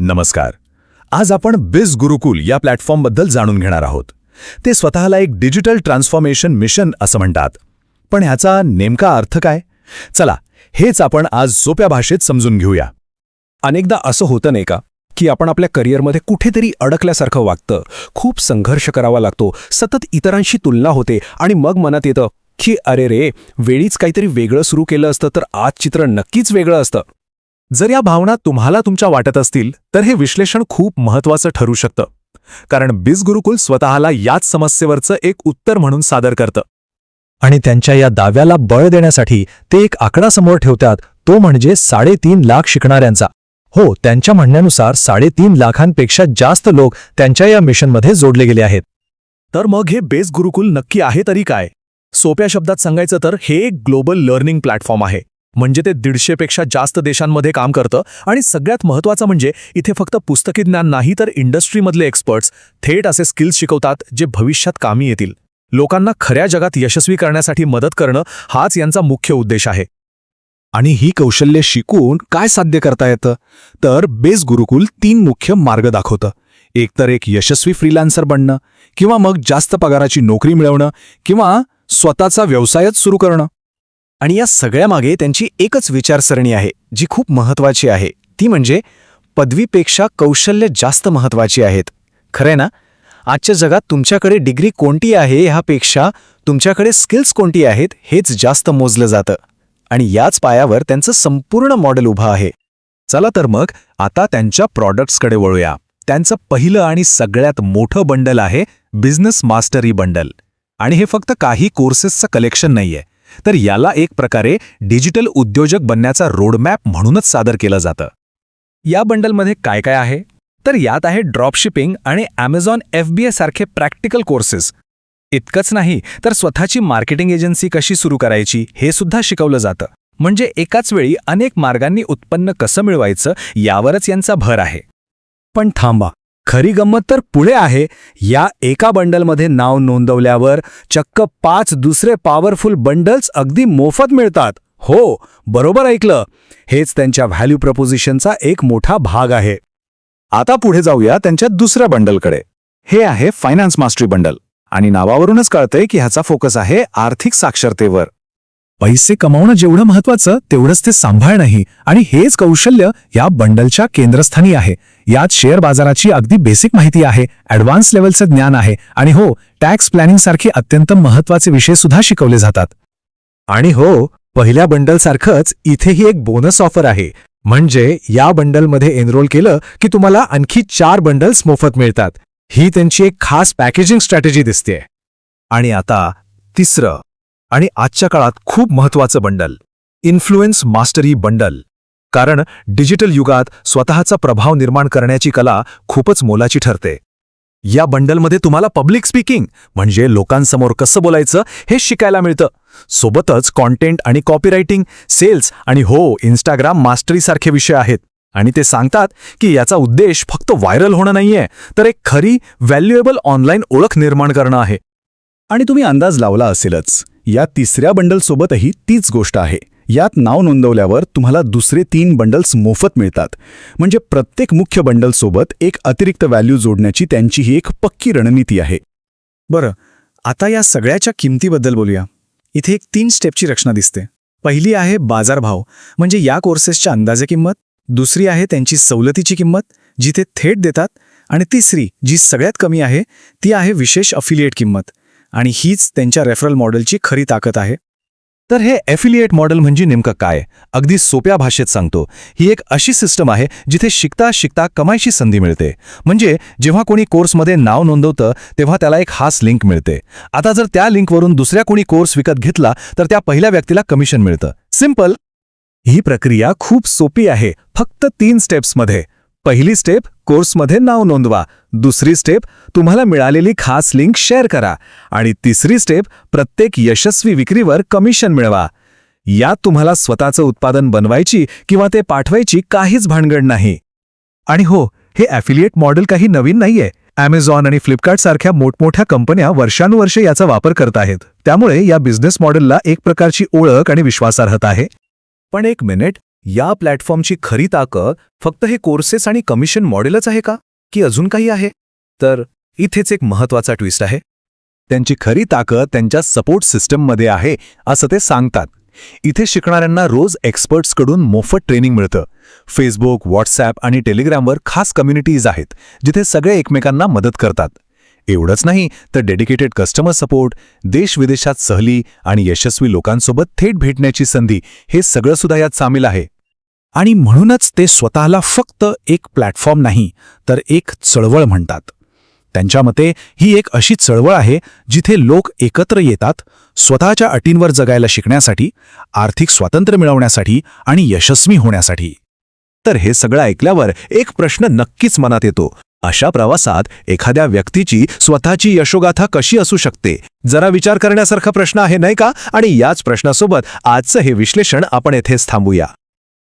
नमस्कार. आज आपण बिझ गुरुकुल या प्लॅटफॉर्मबद्दल जाणून घेणार आहोत. ते स्वतःला एक डिजिटल ट्रान्सफॉर्मेशन मिशन असं म्हणतात. पण ह्याचा नेमका अर्थ काय? चला हेच आपण आज सोप्या भाषेत समजून घेऊया. अनेकदा असं होतं नाही का की आपण आपल्या करिअरमध्ये कुठेतरी अडकल्यासारखं वागतं खूप संघर्ष करावा लागतो सतत इतरांशी तुलना होते आणि मग मनात येतं की अरे रे वेळीच काहीतरी वेगळं सुरू केलं असतं तर आज चित्र नक्कीच वेगळं असतं. जर या भावना तुम्हाला तुमच्या वाटत असतील तर हे विश्लेषण खूप महत्वाचं ठरू शकतं. कारण बिझ गुरुकुल स्वतःला याच समस्येवरचं एक उत्तर म्हणून सादर करतं. आणि त्यांच्या या दाव्याला बळ देण्यासाठी ते एक आकडा समोर ठेवतात तो म्हणजे साडेतीन लाख शिकणाऱ्यांचा. हो त्यांच्या म्हणण्यानुसार साडेतीन लाखांपेक्षा जास्त लोक त्यांच्या या मिशनमध्ये जोडले गेले आहेत. तर मग हे बेस गुरुकुल नक्की आहे तरी काय? सोप्या शब्दात सांगायचं तर हे एक ग्लोबल लर्निंग प्लॅटफॉर्म आहे. म्हणजे ते दीडशेपेक्षा जास्त देशांमध्ये काम करतं. आणि सगळ्यात महत्त्वाचं म्हणजे इथे फक्त पुस्तकी ज्ञान नाही तर इंडस्ट्रीमधले एक्सपर्ट्स थेट असे स्किल्स शिकवतात जे भविष्यात कामी येतील. लोकांना खऱ्या जगात यशस्वी करण्यासाठी मदत करणं हाच यांचा मुख्य उद्देश आहे. आणि ही कौशल्य शिकून काय साध्य करता येतं? तर बेस गुरुकुल तीन मुख्य मार्ग दाखवतं. एकतर एक यशस्वी फ्रीलान्सर बनणं किंवा मग जास्त पगाराची नोकरी मिळवणं किंवा स्वतःचा व्यवसायच सुरू करणं. आणि या सगळ्यामागे त्यांची एकच विचारसरणी आहे जी खूप महत्वाची आहे. ती म्हणजे पदवीपेक्षा कौशल्य जास्त महत्वाची आहेत. खरंय ना? आजच्या जगात तुमच्याकडे डिग्री कोणती आहे ह्यापेक्षा तुमच्याकडे स्किल्स कोणती आहेत हेच जास्त मोजलं जातं. आणि याच पायावर त्यांचं संपूर्ण मॉडेल उभं आहे. चला तर मग आता त्यांच्या प्रॉडक्ट्सकडे वळूया. त्यांचं पहिलं आणि सगळ्यात मोठं बंडल आहे बिझनेस मास्टरी बंडल. आणि हे फक्त काही कोर्सेसचं कलेक्शन नाहीये. तर याला एक प्रकारे डिजिटल उद्योजक बनण्याचा रोडमॅप म्हणूनच सादर केलं जातं. या बंडलमध्ये काय काय आहे? तर यात आहे ड्रॉपशिपिंग आणि ॲमेझॉन एफ बी सारखे प्रॅक्टिकल कोर्सेस इतकंच नाही तर स्वतःची मार्केटिंग एजन्सी कशी सुरू करायची हे सुद्धा शिकवलं जातं. म्हणजे एकाच वेळी अनेक मार्गांनी उत्पन्न कसं मिळवायचं यावरच यांचा भर आहे. पण थांबा खरी गंमत तर पुढे आहे. या एका बंडलमध्ये नाव नोंदवल्यावर चक्क पाच दुसरे पॉवरफुल बंडल्स अगदी मोफत मिळतात. हो बरोबर ऐकलं. हेच त्यांच्या व्हॅल्यू प्रपोजिशनचा एक मोठा भाग आहे. आता पुढे जाऊया त्यांच्या दुसऱ्या बंडलकडे. हे आहे फायनान्स मास्टरी बंडल आणि नावावरूनच कळतंय की ह्याचा फोकस आहे आर्थिक साक्षरतेवर. पैसे कमावणं जेवढं महत्वाचं तेवढंच ते सांभाळणंही. आणि हेच कौशल्य या बंडलच्या केंद्रस्थानी आहे. यात शेअर बाजाराची अगदी बेसिक माहिती आहे ॲडव्हान्स लेवलचं ज्ञान आहे आणि हो टॅक्स प्लॅनिंग सारखे अत्यंत महत्त्वाचे विषय सुद्धा शिकवले जातात. आणि हो पहिल्या बंडलसारखंच इथेही एक बोनस ऑफर आहे. म्हणजे या बंडलमध्ये एनरोल केलं की तुम्हाला आणखी चार बंडल्स मोफत मिळतात. ही त्यांची एक खास पॅकेजिंग स्ट्रॅटेजी दिसते आणि आता तिसरं आणि आजच्या काळात खूप महत्वाचं बंडल. Influence mastery bundle. कारण डिजिटल युगात स्वतःचा प्रभाव निर्माण करण्याची कला खूपच मोलाची ठरते. या बंडलमध्ये तुम्हाला पब्लिक स्पीकिंग म्हणजे लोकांसमोर कसं बोलायचं हे शिकायला मिळतं. सोबतच कॉन्टेंट आणि कॉपीरायटिंग सेल्स आणि हो इंस्टाग्राम मास्टरीसारखे विषय आहेत. आणि ते सांगतात की याचा उद्देश फक्त व्हायरल होणं नाहीये तर एक खरी व्हॅल्युएबल ऑनलाईन ओळख निर्माण करणं आहे. आणि तुम्ही अंदाज लावला असेलच. या तिसऱ्या बंडलसोबतही तीच गोष्ट आहे. यात नाव नोंदवल्यावर तुम्हाला दुसरे तीन बंडल्स मोफत मिळतात. म्हणजे प्रत्येक मुख्य बंडलसोबत एक अतिरिक्त व्हॅल्यू जोडण्याची त्यांची ही एक पक्की रणनीती आहे. बरं आता या सगळ्याच्या किमतीबद्दल बोलूया. इथे एक तीन स्टेपची रचना दिसते. पहिली आहे बाजारभाव म्हणजे या कोर्सेसच्या अंदाजे किंमत. दुसरी आहे त्यांची सवलतीची किंमत जी ते थेट देतात. आणि तिसरी जी सगळ्यात कमी आहे ती आहे विशेष अफिलिएट किंमत. आणि हीच त्यांच्या रेफरल मॉडेलची खरी ताकद आहे. तर हे एफिलिएट मॉडेल म्हणजे नेमकं काय? अगदी सोप्या भाषेत सांगतो. ही एक अशी सिस्टम आहे जिथे शिकता शिकता कमाईची संधी मिळते. म्हणजे जेव्हा कोणी कोर्समध्ये नाव नोंदवतं तेव्हा त्याला एक खास लिंक मिळते. आता जर त्या लिंकवरून दुसऱ्या कोणी कोर्स विकत घेतला तर त्या पहिल्या व्यक्तीला कमिशन मिळतं. सिंपल ही प्रक्रिया खूप सोपी आहे फक्त तीन स्टेप्समध्ये. पहिली स्टेप कोर्समध्ये नाव नोंदवा. दुसरी स्टेप तुम्हाला मिळालेली खास लिंक शेअर करा. आणि तिसरी स्टेप प्रत्येक यशस्वी विक्रीवर कमिशन मिळवा. यात तुम्हाला स्वतःचं उत्पादन बनवायची किंवा ते पाठवायची काहीच भानगड नाही. आणि हो हे ॲफिलिएट मॉडेल काही नवीन नाहीये. ॲमेझॉन आणि फ्लिपकार्ट सारख्या मोठमोठ्या कंपन्या वर्षानुवर्षे याचा वापर करत आहेत. त्यामुळे या बिझनेस मॉडेलला एक प्रकारची ओळख आणि विश्वासार्हता आहे. पण एक मिनिट. या प्लॅटफॉर्मची खरी ताकद फक्त हे कोर्सेस आणि कमिशन मॉडेलच आहे का? की अजून काही आहे? तर इथेच एक महत्त्वाचा ट्विस्ट आहे. त्यांची खरी ताकद त्यांच्या सपोर्ट सिस्टममध्ये आहे असं ते सांगतात. इथे शिकणाऱ्यांना रोज एक्सपर्ट्सकडून मोफत ट्रेनिंग मिळतं. फेसबुक व्हॉट्सॲप आणि टेलिग्रामवर खास कम्युनिटीज आहेत जिथे सगळे एकमेकांना मदत करतात. एवढंच नाही तर डेडिकेटेड कस्टमर सपोर्ट देशविदेशात सहली आणि यशस्वी लोकांसोबत थेट भेटण्याची संधी हे सगळं सुद्धा यात सामील आहे. आणि म्हणूनच ते स्वतःला फक्त एक प्लॅटफॉर्म नाही तर एक चळवळ म्हणतात. त्यांच्या मते ही एक अशी चळवळ आहे जिथे लोक एकत्र येतात स्वतःच्या अटींवर जगायला शिकण्यासाठी आर्थिक स्वातंत्र्य मिळवण्यासाठी आणि यशस्वी होण्यासाठी. तर हे सगळं ऐकल्यावर एक प्रश्न नक्कीच मनात येतो अशा प्रवासात एखाद्या व्यक्तीची स्वतःची यशोगाथा कशी असू शकते? जरा विचार करण्यासारखा प्रश्न आहे नाही का? आणि याच प्रश्नासोबत आजचं हे विश्लेषण आपण येथेच थांबूया.